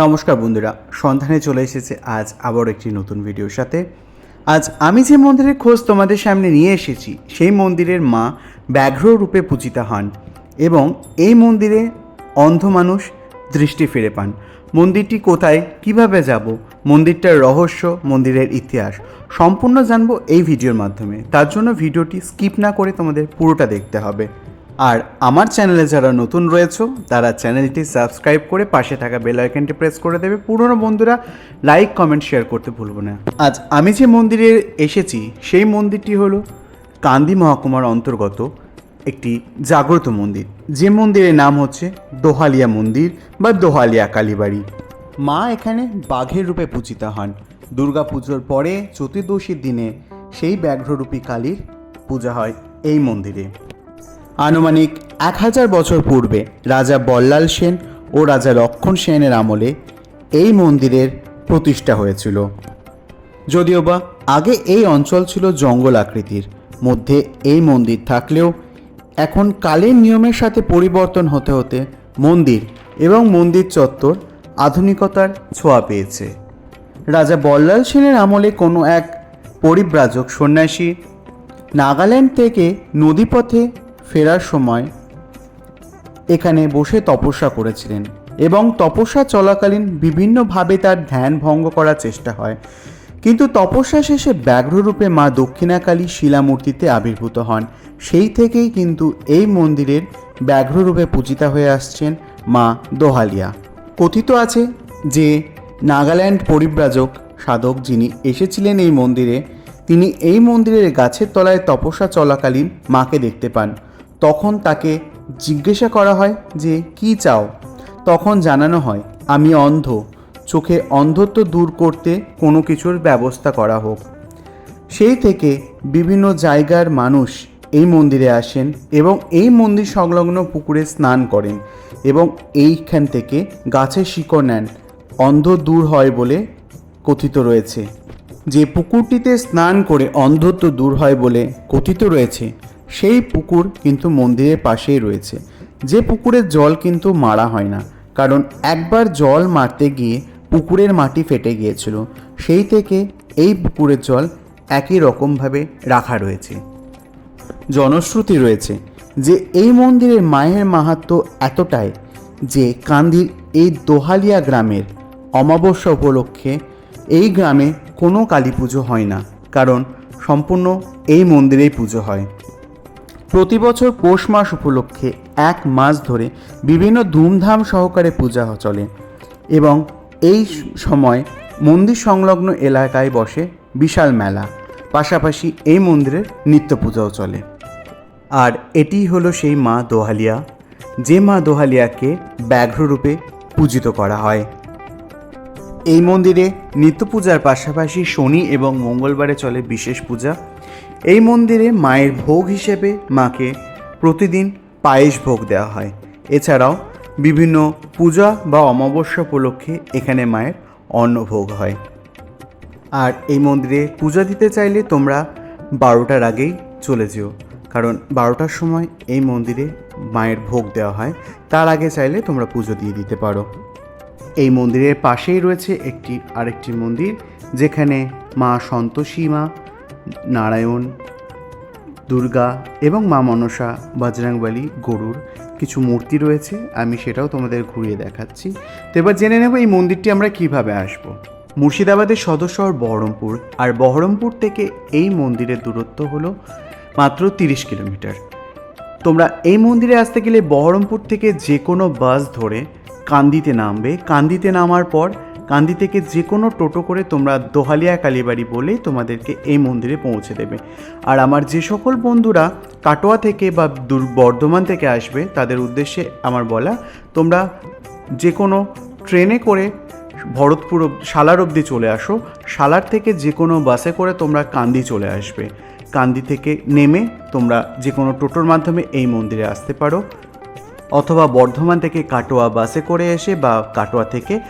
নমস্কার বন্ধুরা, সন্ধানে চলে এসেছে আজ আবার একটি নতুন ভিডিওর সাথে। আজ আমি যে মন্দিরের খোঁজ তোমাদের সামনে নিয়ে এসেছি, সেই মন্দিরের মা ব্যাঘ্র রূপে পূজিতা হন এবং এই মন্দিরে অন্ধ মানুষ দৃষ্টি ফিরে পান। মন্দিরটি কোথায়, কীভাবে যাব, মন্দিরটার রহস্য, মন্দিরের ইতিহাস সম্পূর্ণ জানব এই ভিডিওর মাধ্যমে। তার জন্য ভিডিওটি স্কিপ না করে তোমাদের পুরোটা দেখতে হবে। আর আমার চ্যানেলে যারা নতুন রয়েছে, তারা চ্যানেলটি সাবস্ক্রাইব করে পাশে থাকা বেল আইকনটি প্রেস করে দেবে। পুরনো বন্ধুরা লাইক, কমেন্ট, শেয়ার করতে ভুলবো না। আজ আমি যে মন্দিরে এসেছি, সেই মন্দিরটি হলো কান্দি মহকুমার অন্তর্গত একটি জাগ্রত মন্দির। যে মন্দিরের নাম হচ্ছে দোহালিয়া মন্দির বা দোহালিয়া কালীবাড়ি। মা এখানে বাঘের রূপে পূজিতা হন। দুর্গা পুজোর পরে চতুর্দশীর দিনে সেই ব্যাঘ্ররূপী কালীর পূজা হয় এই মন্দিরে। আনুমানিক এক হাজার বছর পূর্বে রাজা বল্লাল সেন ও রাজা লক্ষণ সেনের আমলে এই মন্দিরের প্রতিষ্ঠা হয়েছিল। যদিও বা আগে এই অঞ্চল ছিল জঙ্গল আকৃতির, মধ্যে এই মন্দির থাকলেও এখন কালের নিয়মের সাথে পরিবর্তন হতে হতে মন্দির এবং মন্দির চত্বর আধুনিকতার ছোঁয়া পেয়েছে। রাজা বল্লাল সেনের আমলে কোনো এক পরিব্রাজক সন্ন্যাসী নাগাল্যান্ড থেকে নদীপথে ফেরার সময় এখানে বসে তপস্যা করেছিলেন এবং তপস্যা চলাকালীন বিভিন্নভাবে তার ধ্যান ভঙ্গ করার চেষ্টা হয়। কিন্তু তপস্যা শেষে ব্যাঘ্ররূপে মা দক্ষিণাকালী শিলামূর্তিতে আবির্ভূত হন। সেই থেকেই কিন্তু এই মন্দিরের ব্যাঘ্ররূপে পূজিতা হয়ে আসছেন মা দোহালিয়া। কথিত আছে যে নাগাল্যান্ড পরিব্রাজক সাধক যিনি এসেছিলেন এই মন্দিরে, তিনি এই মন্দিরের গাছের তলায় তপস্যা চলাকালীন মাকে দেখতে পান। তখন তাকে জিজ্ঞাসা করা হয় যে, কি চাও? তখন জানানো হয়, আমি অন্ধ। চোখে অন্ধত্ব দূর করতে কোনো কিছুর ব্যবস্থা করা হোক। সেই থেকে বিভিন্ন জায়গার মানুষ এই মন্দিরে আসেন এবং এই মন্দির সংলগ্ন পুকুরে স্নান করেন এবং এইখান থেকে গাছের শিকড় নেন। অন্ধ দূর হয় বলে কথিত রয়েছে। যে পুকুরটিতে স্নান করে অন্ধত্ব দূর হয় বলে কথিত রয়েছে সেই পুকুর কিন্তু মন্দিরের পাশেই রয়েছে। যে পুকুরের জল কিন্তু মারা হয় না, কারণ একবার জল মারতে গিয়ে পুকুরের মাটি ফেটে গিয়েছিল। সেই থেকে এই পুকুরের জল একই রকমভাবে রাখা রয়েছে। জনশ্রুতি রয়েছে যে এই মন্দিরের মায়ের মাহাত্ম্য এতটাই যে কান্দির এই দোহালিয়া গ্রামের অমাবস্যা উপলক্ষে এই গ্রামে কোনো কালী পুজো হয় না, কারণ সম্পূর্ণ এই মন্দিরেই পুজো হয়। প্রতি বছর পৌষ মাস উপলক্ষে এক মাস ধরে বিভিন্ন ধুমধাম সহকারে পূজা চলে এবং এই সময় মন্দির সংলগ্ন এলাকায় বসে বিশাল মেলা, পাশাপাশি এই মন্দিরের নিত্য পূজাও চলে। আর এটি হলো সেই মা দোহালিয়া, যে মা দোহালিয়াকে ব্যাঘ্ররূপে পূজিত করা হয়। এই মন্দিরে নিত্য পূজার পাশাপাশি শনি এবং মঙ্গলবারে চলে বিশেষ পূজা। এই মন্দিরে মায়ের ভোগ হিসেবে মাকে প্রতিদিন পায়েস ভোগ দেওয়া হয়। এছাড়াও বিভিন্ন পূজা বা অমাবস্যা উপলক্ষে এখানে মায়ের অন্নভোগ হয়। আর এই মন্দিরে পূজা দিতে চাইলে তোমরা বারোটার আগেই চলে যেও। কারণ বারোটার সময় এই মন্দিরে মায়ের ভোগ দেওয়া হয়। তার আগে চাইলে তোমরা পুজো দিয়ে দিতে পারো। এই মন্দিরের পাশেই রয়েছে একটি আরেকটি মন্দির, যেখানে মা সন্তোষী মা নারায়ণ, দুর্গা এবং মা মনসা বজরংবলী গরুর কিছু মূর্তি রয়েছে, আমি সেটাও তোমাদের ঘুরিয়ে দেখাচ্ছি। তো এবার জেনে নেব এই মন্দিরটি আমরা কীভাবে আসব। মুর্শিদাবাদের সদর শহর বহরমপুর, আর বহরমপুর থেকে এই মন্দিরের দূরত্ব হলো মাত্র তিরিশ কিলোমিটার। তোমরা এই মন্দিরে আসতে গেলে বহরমপুর থেকে যে কোনো বাস ধরে কান্দিতে নামবে। কান্দিতে নামার পর কান্দি থেকে যে কোনো টোটো করে তোমরা দোহালিয়া কালীবাড়ি বলেই তোমাদেরকে এই মন্দিরে পৌঁছে দেবে। আর আমার যে সকল বন্ধুরা কাটোয়া থেকে বা দূর বর্ধমান থেকে আসবে, তাদের উদ্দেশ্যে আমার বলা, তোমরা যে কোনো ট্রেনে করে ভরতপুর সালার অবধি চলে আসো। সালার থেকে যে কোনো বাসে করে তোমরা কান্দি চলে আসবে। কান্দি থেকে নেমে তোমরা যে কোনো টোটোর মাধ্যমে এই মন্দিরে আসতে পারো। অথবা বর্ধমান থেকে কাটোয়া বাসে করে এসে বা কাটোয়া থেকে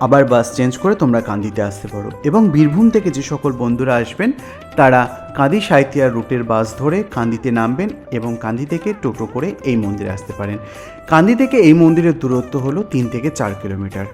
আবার বাস চেঞ্জ করে তোমরা কান্দিতে আসতে পারো। এবং বীরভূম থেকে যে সকল বন্ধুরা আসবেন, তারা কাঁদি সাঁইথিয়া রুটের বাস ধরে কান্দিতে নামবেন এবং কান্দি থেকে টোটো করে এই মন্দিরে আসতে পারেন। কান্দি থেকে এই মন্দিরের দূরত্ব হলো তিন থেকে চার কিলোমিটার